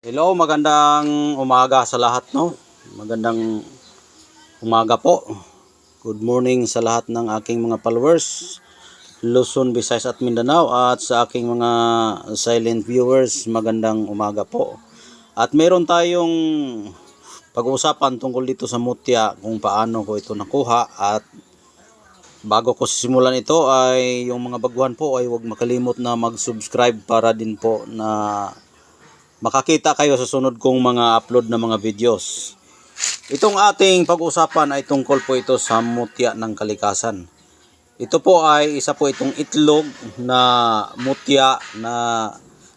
Hello, magandang umaga sa lahat, no? Magandang umaga po. Good morning sa lahat ng aking mga followers, Luzon, Visayas at Mindanao at sa aking mga silent viewers, magandang umaga po. At meron tayong pag-uusapan tungkol dito sa mutya kung paano ko ito nakuha at bago ko simulan ito ay yung mga baguhan po ay huwag makalimot na mag-subscribe para din po na makakita kayo sa sunod kong mga upload na mga videos. Itong ating pag-usapan ay tungkol po ito sa mutya ng kalikasan. Ito po ay isa po itong itlog na mutya na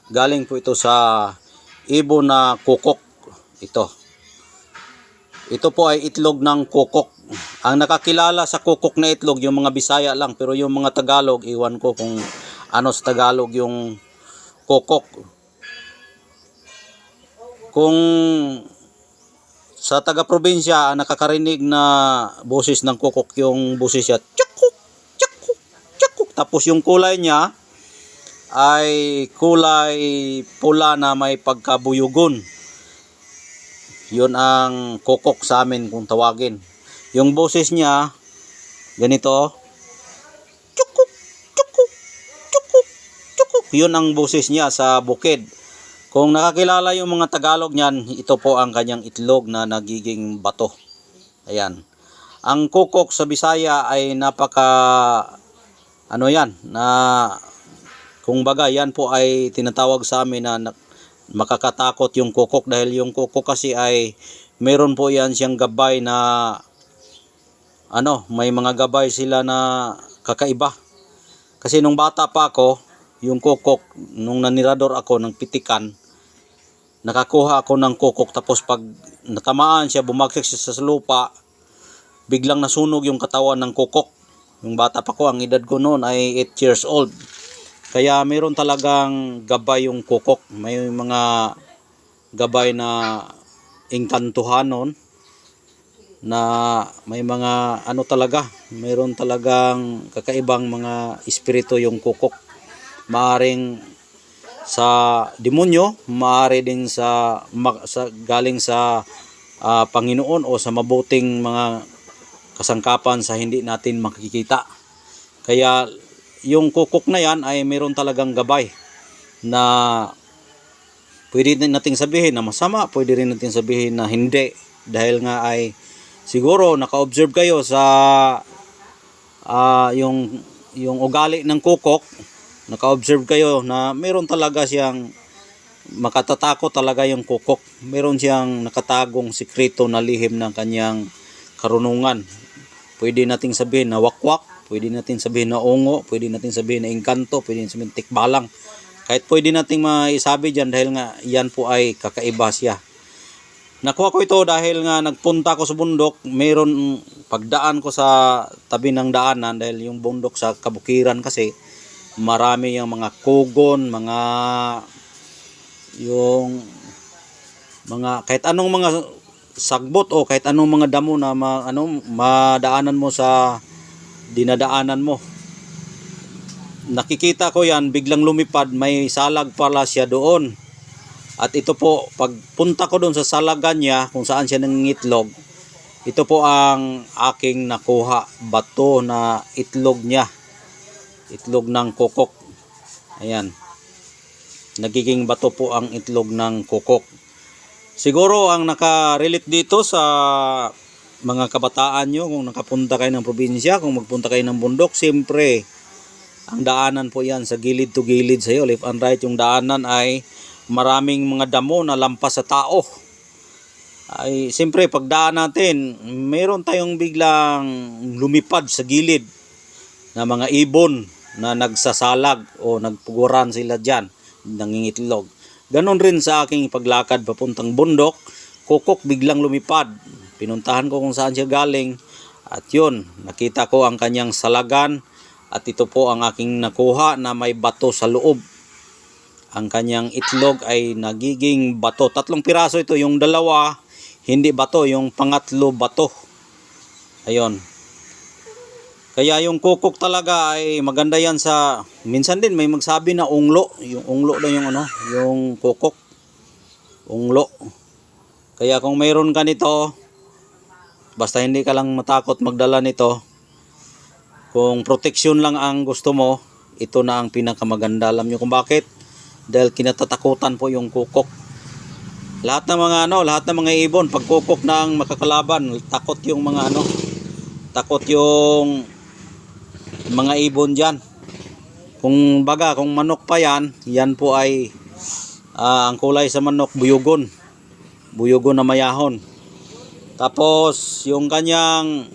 galing po ito sa ibon na kukok. Ito. Ito po ay itlog ng kukok. Ang nakakilala sa kukok na itlog, yung mga Bisaya lang. Pero yung mga Tagalog, iwan ko kung ano sa Tagalog yung kukok kung sa taga-probinsya ang nakakarinig na boses ng kukok yung boses siya tskuk tskuk tskuk tapos yung kulay niya ay kulay pula na may pagkabuyugon. Yun ang kukok sa amin kung tawagin. Yung boses niya ganito yun ang boses niya sa bukid kung nakakilala yung mga Tagalog niyan, ito po ang kanyang itlog na nagiging bato. Ayan. Ang kukok sa Bisaya ay napaka ano yan, na kung baga yan po ay tinatawag sa amin na, na makakatakot yung kukok dahil yung kukok kasi ay meron po yan siyang gabay na ano, may mga gabay sila na kakaiba. Kasi nung bata pa ako, yung kukok, nung nanirador ako ng pitikan, nakakuha ako ng kukok tapos pag natamaan siya, bumagsak siya sa lupa, biglang nasunog yung katawan ng kukok. Yung bata pa ko, ang edad ko noon ay 8 years old. Kaya mayroon talagang gabay yung kukok. May mga gabay na engkantuhanon na may mga ano talaga, mayroon talagang kakaibang mga espiritu yung kukok. Maaring sa demonyo, maaari din sa, ma- sa galing sa ah, Panginoon o sa mabuting mga kasangkapan sa hindi natin makikita. Kaya yung kukok na yan ay meron talagang gabay na pwede nating sabihin na masama, pwede rin natin sabihin na hindi dahil nga ay siguro naka-observe kayo sa ah, yung yung ugali ng kukok naka-observe kayo na meron talaga siyang makatatakot talaga yung kukok. Meron siyang nakatagong sikreto na lihim ng kanyang karunungan. Pwede nating sabihin na wakwak, pwede natin sabihin na ungo, pwede natin sabihin na engkanto, pwede natin sabihin tikbalang. Kahit pwede nating maisabi dyan dahil nga yan po ay kakaiba siya. Nakuha ko ito dahil nga nagpunta ko sa bundok, mayroon pagdaan ko sa tabi ng daanan dahil yung bundok sa kabukiran kasi marami yung mga kugon, mga yung mga kahit anong mga sagbot o kahit anong mga damo na ma, ano, madaanan mo sa dinadaanan mo. Nakikita ko yan, biglang lumipad, may salag pala siya doon. At ito po, pagpunta ko doon sa salagan niya, kung saan siya nangingitlog, ito po ang aking nakuha, bato na itlog niya itlog ng kukok. Ayan. Nagiging bato po ang itlog ng kukok. Siguro ang nakarelate dito sa mga kabataan nyo, kung nakapunta kayo ng probinsya, kung magpunta kayo ng bundok, siyempre, ang daanan po yan sa gilid to gilid sa iyo. Left and right yung daanan ay maraming mga damo na lampas sa tao. Ay, siyempre, pagdaan natin, meron tayong biglang lumipad sa gilid na mga ibon na nagsasalag o nagpuguran sila dyan, nangingitlog. Ganon rin sa aking paglakad papuntang bundok, kukok biglang lumipad. Pinuntahan ko kung saan siya galing at yun, nakita ko ang kanyang salagan at ito po ang aking nakuha na may bato sa loob. Ang kanyang itlog ay nagiging bato. Tatlong piraso ito, yung dalawa hindi bato, yung pangatlo bato. Ayun, kaya yung kukok talaga ay maganda yan sa minsan din may magsabi na unglo, yung unglo daw yung ano, yung kukok. unglo. Kaya kung mayroon ka nito, basta hindi ka lang matakot magdala nito, kung proteksyon lang ang gusto mo, ito na ang pinakamaganda. Alam nyo kung bakit? Dahil kinatatakutan po yung kukok. Lahat ng mga ano, lahat ng mga ibon, pag kukok na ang makakalaban, takot yung mga ano, takot yung mga ibon dyan. Kung baga, kung manok pa yan, yan po ay ah, ang kulay sa manok, buyugon. Buyugon na mayahon. Tapos, yung kanyang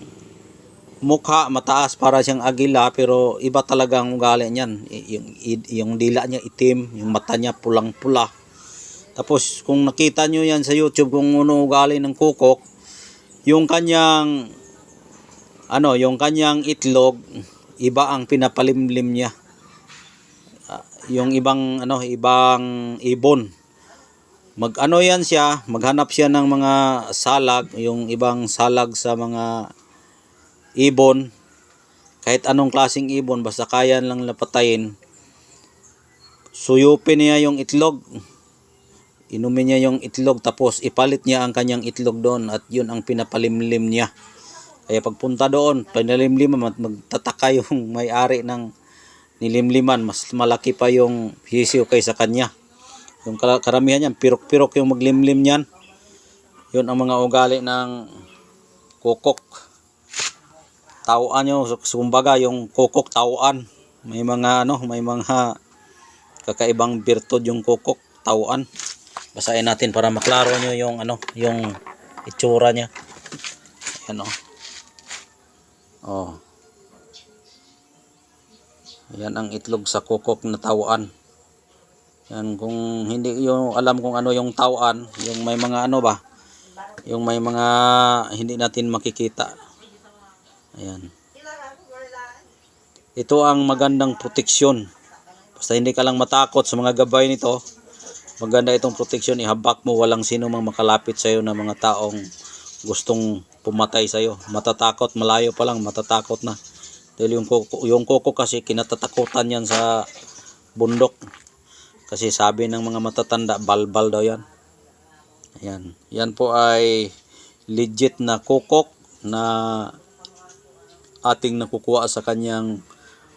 mukha mataas para siyang agila pero iba talaga ang ugali niyan yung, yung dila niya itim yung mata niya pulang pula tapos kung nakita nyo yan sa youtube kung ano ugali ng kukok yung kanyang ano yung kanyang itlog iba ang pinapalimlim niya. Ah, yung ibang ano ibang ibon. Mag ano yan siya maghanap siya ng mga salag yung ibang salag sa mga ibon. Kahit anong klaseng ibon basta kaya lang napatayin. Suyupin niya yung itlog. Inumin niya yung itlog tapos ipalit niya ang kanyang itlog doon at yun ang pinapalimlim niya kaya pagpunta doon pinalimliman at magtataka yung may-ari ng nilimliman. Mas malaki pa yung hisyo kaysa kanya. Yung kara- karamihan niyan pirok-pirok yung maglimlim niyan. Yun ang mga ugali ng kukok tauan nyo kumbaga yung kukok tauan. May mga ano may mga kakaibang birtud yung kukok tauan. Basahin natin para maklaro nyo yung ano yung itsura niya. Ayan o oh. yan ang itlog sa kukok na tauan yan kung hindi yung alam kung ano yung tauan yung may mga ano ba yung may mga hindi natin makikita Ayan. Ito ang magandang proteksyon. Basta hindi ka lang matakot sa mga gabay nito. Maganda itong proteksyon. Ihabak mo walang sino mang makalapit sa iyo na mga taong gustong pumatay sa iyo. Matatakot, malayo pa lang, matatakot na. Dahil yung koko, yung koko kasi kinatatakutan yan sa bundok. Kasi sabi ng mga matatanda, balbal daw yan. Ayan. Yan po ay legit na kukok na ating nakukuha sa kanyang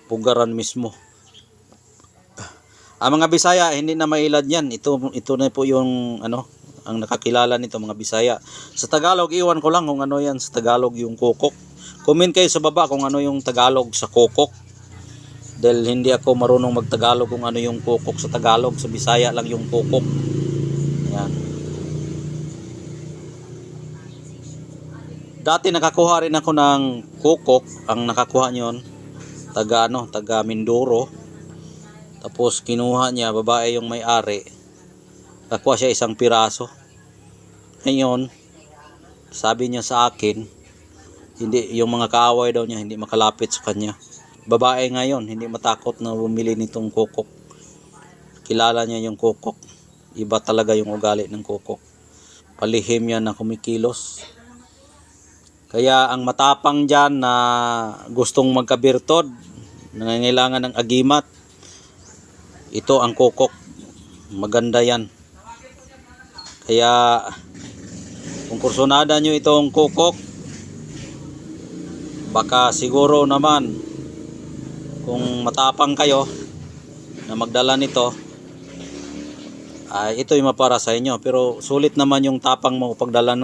pugaran mismo. Ang mga Bisaya hindi na mailad yan. Ito ito na po yung ano ang nakakilala nito mga Bisaya. Sa Tagalog iwan ko lang kung ano yan sa Tagalog yung kokok. Comment kayo sa baba kung ano yung Tagalog sa kokok. Dahil hindi ako marunong magtagalog kung ano yung kokok sa Tagalog. Sa Bisaya lang yung kokok. Ayan. Dati nakakuha rin ako ng kukok, ang nakakuha nyon, taga ano, taga Mindoro. Tapos kinuha niya, babae yung may-ari. Nakuha siya isang piraso. Ngayon, sabi niya sa akin, hindi yung mga kaaway daw niya hindi makalapit sa kanya. Babae ngayon, hindi matakot na bumili nitong kukok. Kilala niya yung kukok. Iba talaga yung ugali ng kukok. Palihim yan na kumikilos. Kaya ang matapang dyan na gustong magkabirtod, nangangailangan ng agimat, ito ang kokok. Maganda yan. Kaya kung kursunada nyo itong kokok, baka siguro naman kung matapang kayo na magdala nito, ay ito yung mapara sa inyo. Pero sulit naman yung tapang mo pagdala